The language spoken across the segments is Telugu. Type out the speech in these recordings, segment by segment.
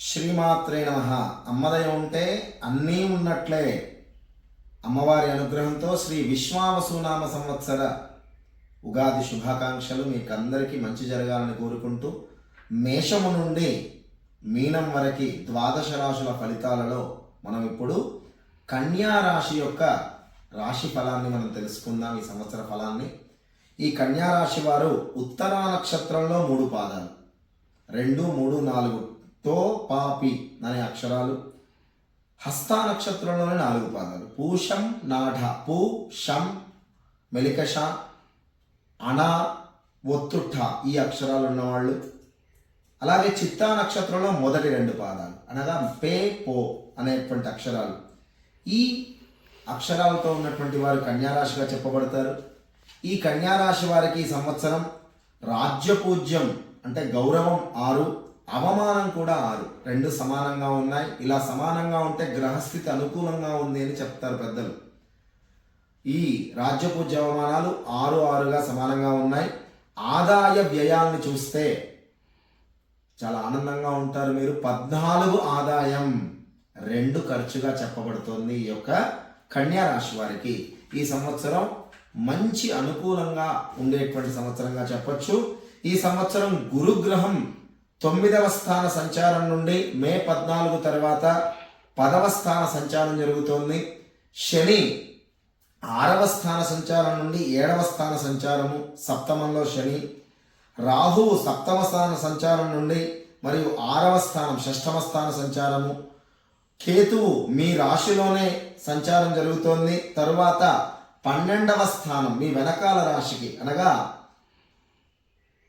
శ్రీమాత్రే నమ. అమ్మదయ ఉంటే అన్నీ ఉన్నట్లే. అమ్మవారి అనుగ్రహంతో శ్రీ విశ్వావసునామ సంవత్సర ఉగాది శుభాకాంక్షలు మీకు అందరికీ మంచి జరగాలని కోరుకుంటూ మేషము నుండి మీనం వరకు ద్వాదశ రాశుల ఫలితాలలో మనం ఇప్పుడు కన్యా రాశి యొక్క రాశి ఫలాన్ని మనం తెలుసుకుందాం ఈ సంవత్సర ఫలాన్ని. ఈ కన్యా రాశి వారు ఉత్తరా నక్షత్రంలో మూడు పాదాలు. రెండు మూడు నాలుగు. తో పాపి అనే అక్షరాలు. హస్త నక్షత్రంలోని నాలుగు పాదాలు పూషం నాఢ పూ షం మెలికష అణ ఒత్తుఠ ఈ అక్షరాలు ఉన్నవాళ్ళు. అలాగే చిత్తా నక్షత్రంలో మొదటి రెండు పాదాలు. అనగా పే పో అనేటువంటి అక్షరాలు. ఈ అక్షరాలతో ఉన్నటువంటి వారు కన్యారాశిగా చెప్పబడతారు. ఈ కన్యారాశి వారికి ఈ సంవత్సరం రాజ్యపూజ్యం అంటే గౌరవం ఆరు అవమానం కూడా ఆరు. రెండు సమానంగా ఉన్నాయి. ఇలా సమానంగా ఉంటే గ్రహస్థితి అనుకూలంగా ఉంది అని చెప్తారు పెద్దలు. ఈ రాజ్యపూజ్య అవమానాలు ఆరు ఆరుగా సమానంగా ఉన్నాయి. ఆదాయ వ్యయాలను చూస్తే చాలా ఆనందంగా ఉంటారు మీరు. పద్నాలుగు ఆదాయం రెండు ఖర్చుగా చెప్పబడుతోంది ఈ యొక్క కన్యా రాశి వారికి. ఈ సంవత్సరం మంచి అనుకూలంగా ఉండేటువంటి సంవత్సరంగా చెప్పచ్చు. ఈ సంవత్సరం గురుగ్రహం తొమ్మిదవ స్థాన సంచారం నుండి మే పద్నాలుగు తర్వాత పదవ స్థాన సంచారం జరుగుతోంది. శని ఆరవ స్థాన సంచారం నుండి ఏడవ స్థాన సంచారము సప్తమంలో శని. రాహువు సప్తమ స్థాన సంచారం నుండి మరియు ఆరవ స్థానం షష్టమ స్థాన సంచారము. కేతువు మీ రాశిలోనే సంచారం జరుగుతోంది. తరువాత పన్నెండవ స్థానం మీ వెనకాల రాశికి అనగా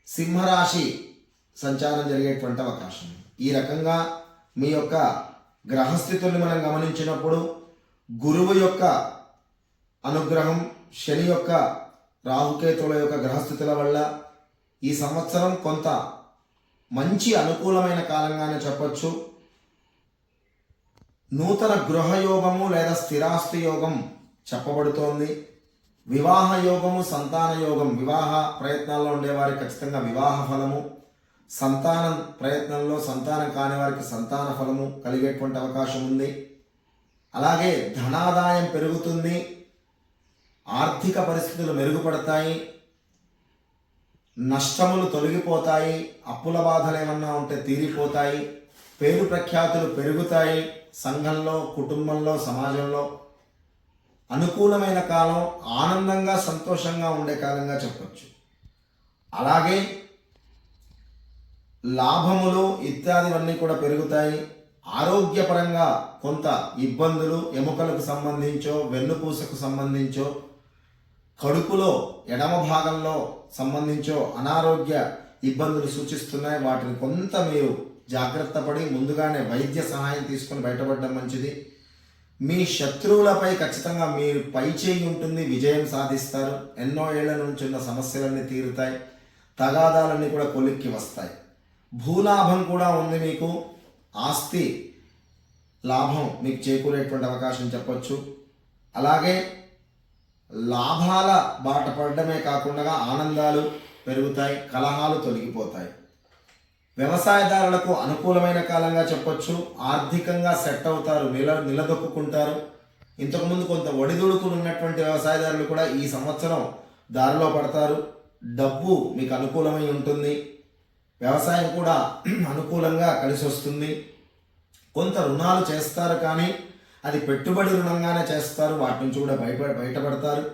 సింహరాశి సంచారం జరిగేటువంటి అవకాశం. ఈ రకంగా మీ యొక్క గ్రహస్థితుల్ని మనం గమనించినప్పుడు గురువు యొక్క అనుగ్రహం శని యొక్క రాహుకేతుల యొక్క గ్రహస్థితుల వల్ల ఈ సంవత్సరం కొంత మంచి అనుకూలమైన కాలంగానే చెప్పచ్చు. నూతన గృహయోగము లేదా స్థిరాస్తి యోగం చెప్పబడుతోంది. వివాహ యోగము సంతాన యోగం వివాహ ప్రయత్నాల్లో ఉండేవారి ఖచ్చితంగా వివాహ ఫలము సంతానం ప్రయత్నంలో సంతానం కాని వారికి సంతాన ఫలము కలిగేటువంటి అవకాశం ఉంది. అలాగే ధనాదాయం పెరుగుతుంది. ఆర్థిక పరిస్థితులు మెరుగుపడతాయి. నష్టములు తొలగిపోతాయి. అప్పుల బాధలు ఏమన్నా ఉంటే తీరిపోతాయి. పేరు ప్రఖ్యాతులు పెరుగుతాయి. సంఘంలో కుటుంబంలో సమాజంలో. అనుకూలమైన కాలం ఆనందంగా సంతోషంగా ఉండే కాలంగా చెప్పచ్చు. అలాగే లాభములు ఇత్యాదివన్నీ కూడా పెరుగుతాయి. ఆరోగ్యపరంగా కొంత ఇబ్బందులు ఎముకలకు సంబంధించో వెన్నుపూసకు సంబంధించో కడుపులో ఎడమ భాగంలో సంబంధించో అనారోగ్య ఇబ్బందులు సూచిస్తున్నాయి. వాటిని కొంత మీరు జాగ్రత్త పడి ముందుగానే వైద్య సహాయం తీసుకొని బయటపడడం మంచిది. మీ శత్రువులపై ఖచ్చితంగా మీరు పై చేయి ఉంటుంది విజయం సాధిస్తారు. ఎన్నో ఏళ్ళ నుంచి ఉన్న సమస్యలన్నీ తీరుతాయి. తగాదాలన్నీ కూడా కొలిక్కి వస్తాయి. భూలాభం కూడా ఉంది మీకు. ఆస్తి లాభం మీకు చేకూరేటువంటి అవకాశం చెప్పొచ్చు. అలాగే లాభాల బాట పడడమే కాకుండా ఆనందాలు పెరుగుతాయి కలహాలు తొలగిపోతాయి. వ్యవసాయదారులకు అనుకూలమైన కాలంగా చెప్పొచ్చు. ఆర్థికంగా సెట్ అవుతారు నిల నిలదొక్కుంటారు ఇంతకుముందు కొంత ఒడిదుడుకులు ఉన్నటువంటి వ్యవసాయదారులు కూడా ఈ సంవత్సరం దారిలో పడతారు. డబ్బు మీకు అనుకూలమై ఉంటుంది. వ్యవసాయం కూడా అనుకూలంగా కలిసి వస్తుంది. కొంత రుణాలు చేస్తారు కానీ అది పెట్టుబడి రుణంగానే చేస్తారు. వాటి నుంచి కూడా బయట బయటపడతారు.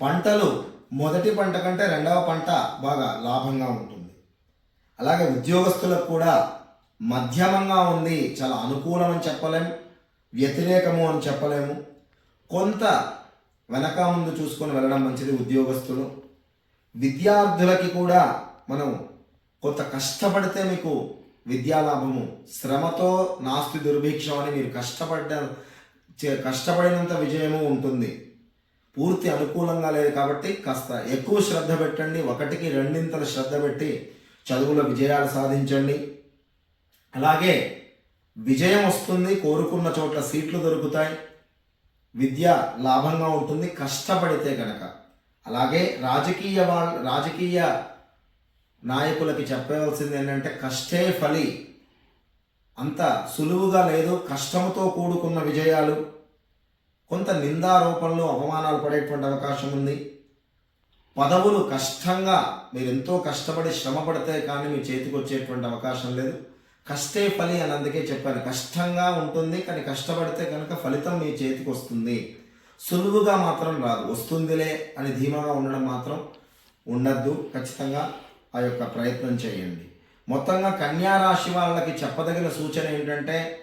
పంటలు మొదటి పంట కంటే రెండవ పంట బాగా లాభంగా ఉంటుంది. అలాగే ఉద్యోగస్తులకు కూడా మధ్యమంగా ఉంది. చాలా అనుకూలం అని చెప్పలేము వ్యతిరేకము అని చెప్పలేము. కొంత వెనక ముందు చూసుకొని వెళ్ళడం మంచిది ఉద్యోగస్తులు. విద్యార్థులకి కూడా మనం కొంత కష్టపడితే మీకు విద్యాలాభము. శ్రమతో నాస్తి దుర్భిక్షం అని మీరు కష్టపడ్డ కష్టపడినంత విజయము ఉంటుంది. పూర్తి అనుకూలంగా లేదు కాబట్టి కాస్త ఎక్కువ శ్రద్ధ పెట్టండి. ఒకటికి రెండింతల శ్రద్ధ పెట్టి చదువులో విజయాలు సాధించండి. అలాగే విజయం వస్తుంది కోరుకున్న చోట్ల సీట్లు దొరుకుతాయి. విద్య లాభంగా ఉంటుంది కష్టపడితే గనక. అలాగే రాజకీయ వాళ్ళ రాజకీయ నాయకులకి చెప్పవలసింది ఏంటంటే కష్టే ఫలి. అంత సులువుగా లేదు కష్టంతో కూడుకున్న విజయాలు. కొంత నిందారోపణలు అవమానాలు పడేటువంటి అవకాశం ఉంది. పదవులు కష్టంగా మీరు ఎంతో కష్టపడి శ్రమ పడితే కానీ మీ చేతికి వచ్చేటువంటి అవకాశం లేదు. కష్టే ఫలి అని అందుకే చెప్పాను. కష్టంగా ఉంటుంది కానీ కష్టపడితే కనుక ఫలితం మీ చేతికి వస్తుంది సులువుగా మాత్రం రాదు. వస్తుందిలే అని ధీమాగా ఉండడం మాత్రం ఉండద్దు ఖచ్చితంగా. ఆ యొక్క ప్రయత్నం చేయండి. మొత్తంగా కన్యా రాశి వాళ్ళకి చెప్పదగిన సూచన ఏంటంటే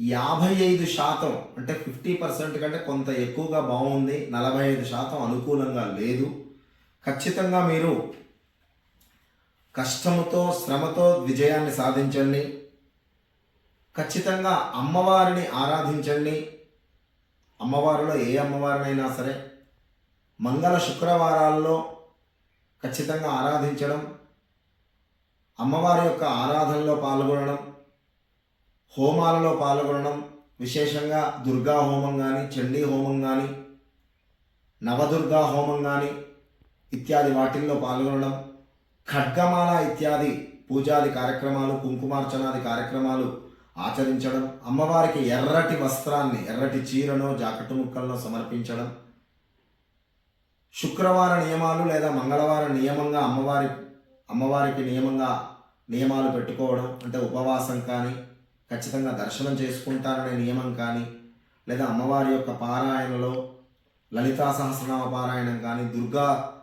యాభై ఐదు శాతం అంటే ఫిఫ్టీ పర్సెంట్ కంటే కొంత ఎక్కువగా బాగుంది నలభై ఐదు శాతం అనుకూలంగా లేదు. ఖచ్చితంగా మీరు కష్టముతో శ్రమతో విజయాన్ని సాధించండి. ఖచ్చితంగా అమ్మవారిని ఆరాధించండి. అమ్మవారిలో ఏ అమ్మవారినైనా సరే మంగళ శుక్రవారాల్లో ఖచ్చితంగా ఆరాధించడం అమ్మవారి యొక్క ఆరాధనలో పాల్గొనడం హోమాలలో పాల్గొనడం విశేషంగా దుర్గా హోమం కానీ చండీ హోమం కానీ నవదుర్గా హోమం కానీ ఇత్యాది వాటిల్లో పాల్గొనడం ఖడ్గమాల ఇత్యాది పూజాది కార్యక్రమాలు కుంకుమార్చనాది కార్యక్రమాలు ఆచరించడం అమ్మవారికి ఎర్రటి వస్త్రాన్ని ఎర్రటి చీరను జాకెట్ ముక్కలను సమర్పించడం శుక్రవార నియమాలు లేదా మంగళవార నియమంగా అమ్మవారి అమ్మవారికి నియమంగా నియమాలు పెట్టుకోవడం అంటే ఉపవాసం కానీ ఖచ్చితంగా దర్శనం చేసుకుంటారనే నియమం కానీ లేదా అమ్మవారి యొక్క పారాయణలో లలితా సహస్రనామ పారాయణం కానీ దుర్గా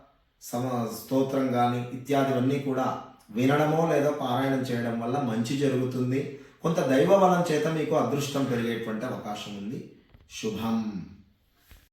సమ స్తోత్రం కానీ ఇత్యాదివన్నీ కూడా వినడమో లేదా పారాయణం చేయడం వల్ల మంచి జరుగుతుంది. కొంత దైవ బలం చేత మీకు అదృష్టం పెరిగేటువంటి అవకాశం ఉంది. శుభం.